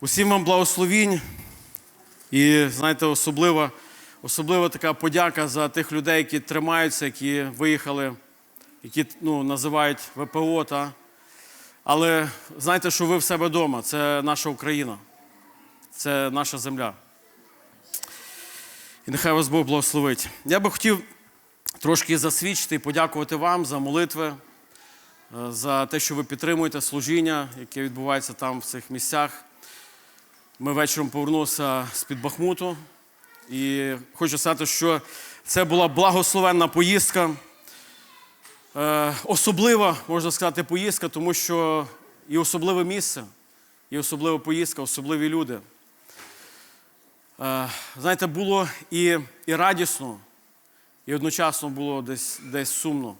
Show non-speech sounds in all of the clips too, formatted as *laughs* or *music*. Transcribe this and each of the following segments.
Усім вам благословінь. І знаєте, особлива, особлива така подяка за тих людей, які тримаються, які виїхали, які ну, називають ВПО. Та? Але знайте, що ви в себе вдома. Це наша Україна, це наша земля. І нехай вас Бог благословить. Я би хотів трошки засвідчити і подякувати вам за молитви, е, за те, що ви підтримуєте служіння, яке відбувається там в цих місцях. Ми вечором повернулися з-під Бахмуту. І хочу сказати, що це була благословенна поїздка. Е, особлива, можна сказати, поїздка, тому що і особливе місце, і особлива поїздка, особливі люди. Е, знаєте, було і, і радісно, і одночасно було десь, десь сумно.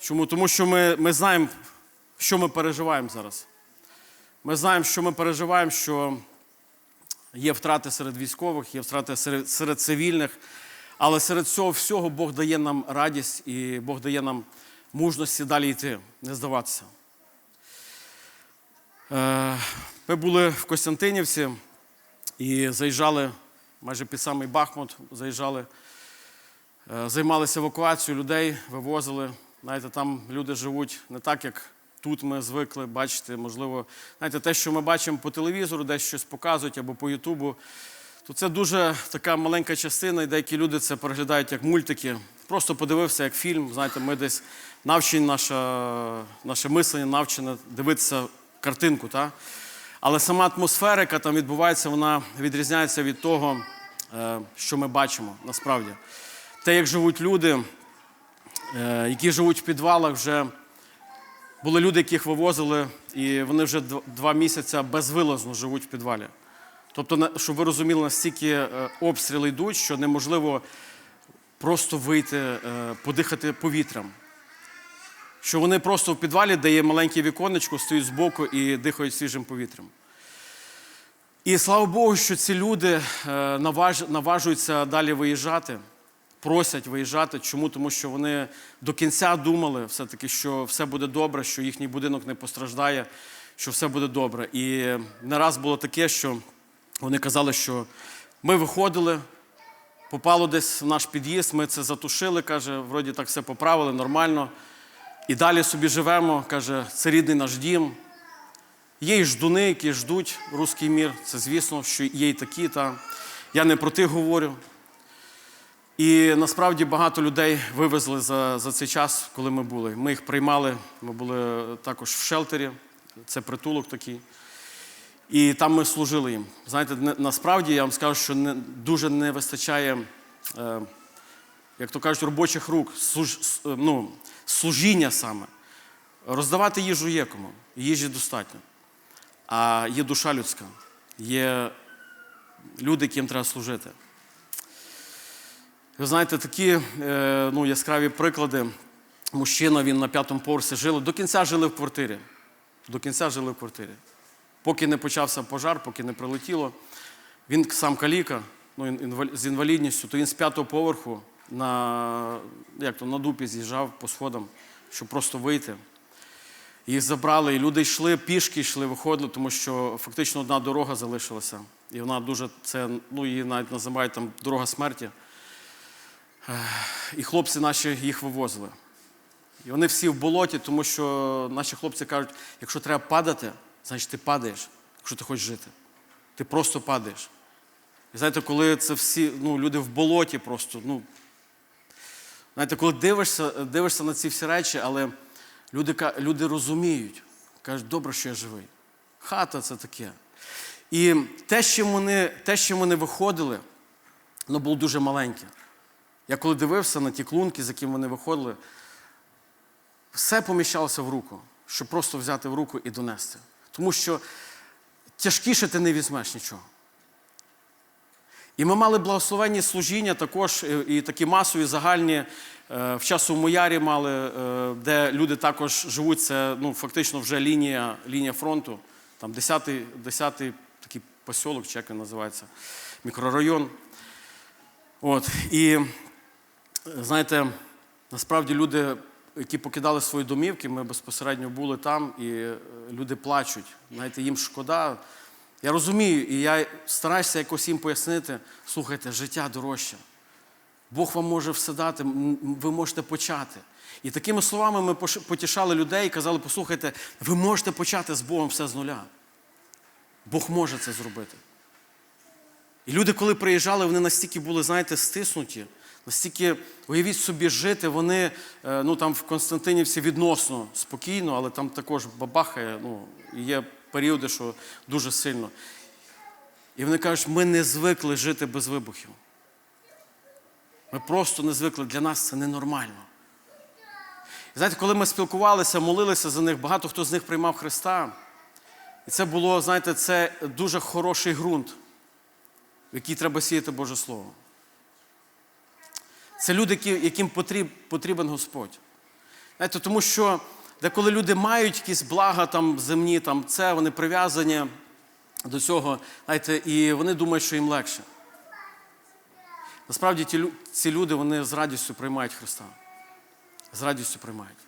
Чому? Тому що ми, ми знаємо, що ми переживаємо зараз. Ми знаємо, що ми переживаємо, що є втрати серед військових, є втрати серед, серед цивільних, але серед цього всього Бог дає нам радість і Бог дає нам мужності далі йти, не здаватися. Е, Ми були в Костянтинівці і заїжджали майже під самий Бахмут, заїжджали, е, займалися евакуацією людей, вивозили. Знаєте, там люди живуть не так, як тут ми звикли бачити. Можливо, знаєте, те, що ми бачимо по телевізору, десь щось показують або по Ютубу, то це дуже така маленька частина, і деякі люди це переглядають як мультики. Просто подивився як фільм. Знаєте, ми десь навчені, наше, наше мислення навчене дивитися картинку. Та? Але сама атмосфера, яка там відбувається, вона відрізняється від того, е, що ми бачимо насправді. Те, як живуть люди, е, які живуть в підвалах, вже були люди, яких вивозили, і вони вже два місяці безвилазно живуть в підвалі. Тобто, щоб ви розуміли, настільки е, обстріли йдуть, що неможливо просто вийти, е, подихати повітрям. Що вони просто в підвалі, де є маленьке віконечко, стоять збоку і дихають свіжим повітрям. І слава Богу, що ці люди е, наваж- наважуються далі виїжджати, просять виїжджати. Чому? Тому що вони до кінця думали все-таки, що все буде добре, що їхній будинок не постраждає, що все буде добре. І не раз було таке, що вони казали, що ми виходили, попало десь в наш під'їзд, ми це затушили, каже, вроді так все поправили, нормально. І далі собі живемо, каже, це рідний наш дім. Є і ждуни, які ждуть руський мір. Це звісно, що є і такі. Та я не про тих говорю. І насправді багато людей вивезли за, за цей час, коли ми були. Ми їх приймали, ми були також в шелтері, це притулок такий. І там ми служили їм. Знаєте, не- насправді я вам скажу, що не, дуже не вистачає, е, як то кажуть, робочих рук, служ, е, ну, служіння саме. Роздавати їжу є кому, їжі достатньо. А є душа людська, є люди, яким треба служити. Ви знаєте, такі е, ну, яскраві приклади. Мужчина, він на п'ятому поверсі жили, до кінця жили в квартирі. До кінця жили в квартирі. Поки не почався пожар, поки не прилетіло. Він сам каліка, ну, з інвалідністю, то він з п'ятого поверху на, як то, на дупі з'їжджав по сходам, щоб просто вийти. Їх забрали, і люди йшли, пішки йшли, виходили, тому що фактично одна дорога залишилася. І вона дуже, це, ну, її навіть називають там дорога смерті. І хлопці наші їх вивозили. І вони всі в болоті, тому що наші хлопці кажуть, якщо треба падати, значить ти падаєш, якщо ти хочеш жити. Ти просто падаєш. І знаєте, коли це всі ну, люди в болоті просто, ну, знаєте, коли дивишся, дивишся на ці всі речі, але люди, люди розуміють, кажуть, добре, що я живий. Хата це таке. І те, чим вони, те, чим вони виходили, воно було дуже маленьке. Я коли дивився на ті клунки, з якими вони виходили, все поміщалося в руку, щоб просто взяти в руку і донести. Тому що тяжкіше ти не візьмеш нічого. І ми мали благословенні служіння також, е, і такі масові, загальні. е, В часу Ярі мали, е, де люди також живуть, це ну, фактично вже лінія, лінія фронту. Там 10-й 10 такий посілок, чи як він називається, мікрорайон. От. І знаєте, насправді люди, які покидали свої домівки, ми безпосередньо були там, і е, люди плачуть. Знаєте, їм шкода. Я розумію, і я стараюся якось їм пояснити, слухайте, життя дорожче. Бог вам може все дати, ви можете почати. І такими словами ми потішали людей і казали, послухайте, ви можете почати з Богом все з нуля. Бог може це зробити. І люди, коли приїжджали, вони настільки були, знаєте, стиснуті, настільки, уявіть собі, жити, вони е, ну, там в Константинівці відносно спокійно, але там також бабахає, ну, є періоди, що дуже сильно. І вони кажуть, ми не звикли жити без вибухів. Ми просто не звикли, для нас це ненормально. І знаєте, коли ми спілкувалися, молилися за них, багато хто з них приймав Христа. І це було, знаєте, це дуже хороший ґрунт, в який треба сіяти Боже Слово. Це люди, яким потріб, потрібен Господь. Знаєте, тому що деколи люди мають якісь блага там земні, там це, вони прив'язані до цього, знаєте, і вони думають, що їм легше. Насправді ті, ці люди вони з радістю приймають Христа. З радістю приймають.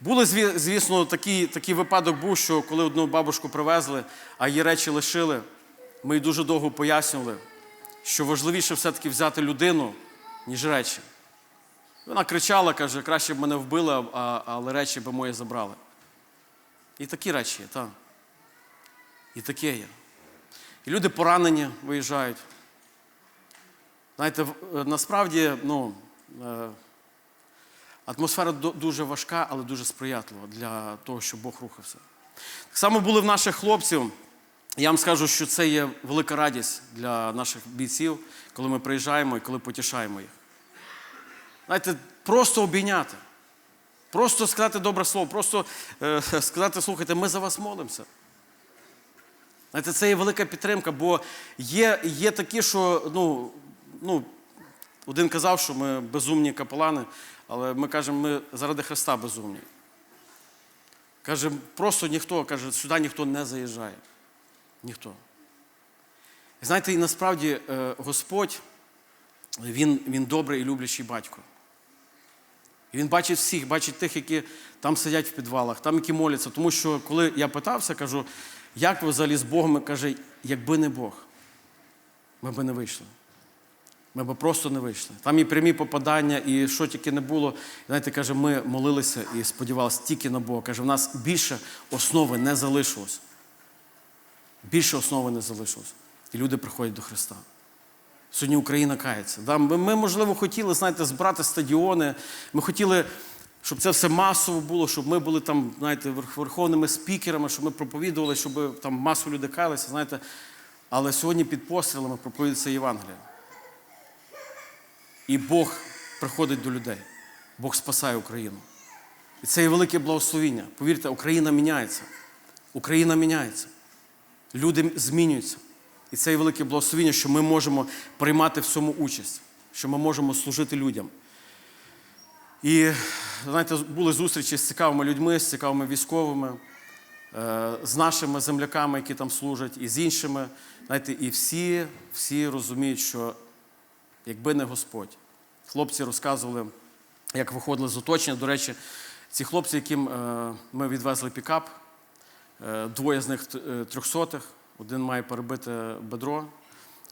Були, звісно, такий, такий випадок був, що коли одну бабушку привезли, а її речі лишили, ми їй дуже довго пояснювали, що важливіше все-таки взяти людину, ніж речі. Вона кричала, каже, краще б мене вбили, але речі б мої забрали. І такі речі так. І таке є. І люди поранені виїжджають. Знаєте, е, насправді, ну, е, атмосфера дуже важка, але дуже сприятлива для того, щоб Бог рухався. Так само були в наших хлопців. Я вам скажу, що це є велика радість для наших бійців, коли ми приїжджаємо і коли потішаємо їх. Знаєте, просто обійняти, просто сказати добре слово, просто е, *laughs* сказати, слухайте, ми за вас молимося. Знаєте, це є велика підтримка, бо є, є такі, що ну, ну, один казав, що ми безумні капелани, але ми кажемо, ми заради Христа безумні. Каже, просто ніхто, каже, сюди ніхто не заїжджає. Ніхто. Знаєте, і насправді е, Господь, він, він добрий і люблячий батько. І він бачить всіх, бачить тих, які там сидять в підвалах, там, які моляться. Тому що, коли я питався, кажу, як ви взагалі з Богом, каже, якби не Бог, ми б не вийшли. Ми б просто не вийшли. Там і прямі попадання, і що тільки не було. Знаєте, каже, ми молилися і сподівалися тільки на Бога. Каже, в нас більше основи не залишилось. Більше основи не залишилось. І люди приходять до Христа. Сьогодні Україна кається. Ми, можливо, хотіли, знаєте, збирати стадіони. Ми хотіли, щоб це все масово було, щоб ми були там, знаєте, верховними спікерами, щоб ми проповідували, щоб там масово люди каялися, знаєте. Але сьогодні під пострілами проповідується Євангелія. І Бог приходить до людей. Бог спасає Україну. І це є велике благословіння. Повірте, Україна міняється. Україна міняється. Люди змінюються. І це є велике благословіння, що ми можемо приймати в цьому участь, що ми можемо служити людям. І знаєте, були зустрічі з цікавими людьми, з цікавими військовими, е, з нашими земляками, які там служать, і з іншими. Знаєте, і всі, всі розуміють, що якби не Господь. Хлопці розказували, як виходили з оточення. До речі, ці хлопці, яким е, ми відвезли пікап, двоє з них е, трьохсотих, один має перебите бедро,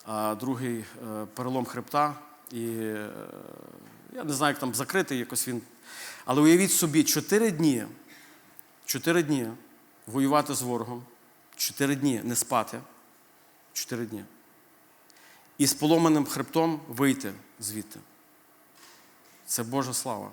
а другий е, перелом хребта. І е, я не знаю, як там закритий якось він. Але уявіть собі, чотири дні, чотири дні воювати з ворогом, чотири дні не спати, чотири дні і з поломаним хребтом вийти звідти. Це Божа слава.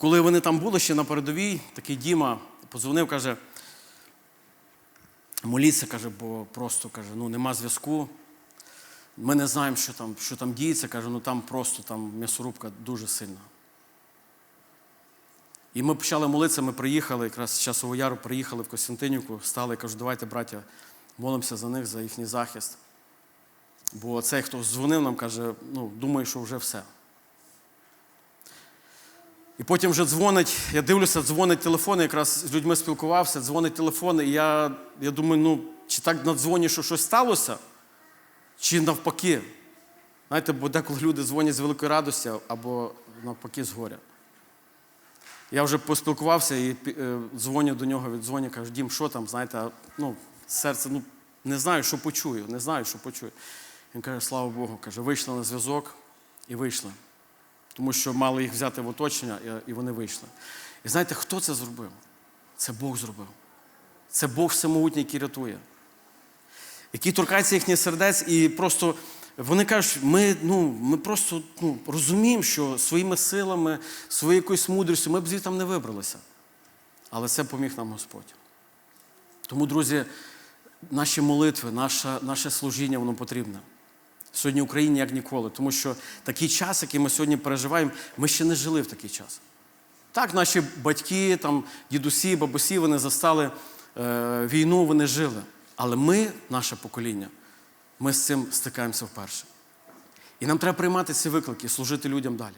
Коли вони там були ще на передовій, такий Діма подзвонив, каже, моліться, каже, бо просто каже, ну нема зв'язку. Ми не знаємо, що там, що там діється, каже, ну там просто там м'ясорубка дуже сильна. І ми почали молитися, ми приїхали, якраз з яру приїхали в Костянтинівку, стали і кажуть, давайте, браття, молимося за них, за їхній захист. Бо цей, хто дзвонив нам, каже, ну, думаю, що вже все. І потім вже дзвонить, я дивлюся, дзвонить телефон, якраз з людьми спілкувався, дзвонить телефон, і я, я думаю, ну, чи так на дзвоні, що щось сталося, чи навпаки. Знаєте, бо деколи люди дзвонять з великої радості або навпаки з горя. Я вже поспілкувався і е, дзвоню до нього, віддзвоню, кажу, Дім, що там, знаєте, ну, серце, ну, не знаю, що почую, не знаю, що почую. Він каже, слава Богу, каже, вийшли на зв'язок і вийшли. Тому що мали їх взяти в оточення, і- вони вийшли. І знаєте, хто це зробив? Це Бог зробив. Це Бог всемогутній, який рятує. Який торкається їхніх сердець, і просто вони кажуть, ми, ну, ми просто ну, розуміємо, що своїми силами, своєю якоюсь мудрістю ми б звідти не вибралися. Але це поміг нам Господь. Тому, друзі, наші молитви, наше, наше служіння, воно потрібне. Сьогодні Україні як ніколи, тому що такий час, який ми сьогодні переживаємо, ми ще не жили в такий час. Так, наші батьки, там, дідусі, бабусі, вони застали е, війну, вони жили. Але ми, наше покоління, ми з цим стикаємося вперше. І нам треба приймати ці виклики, служити людям далі.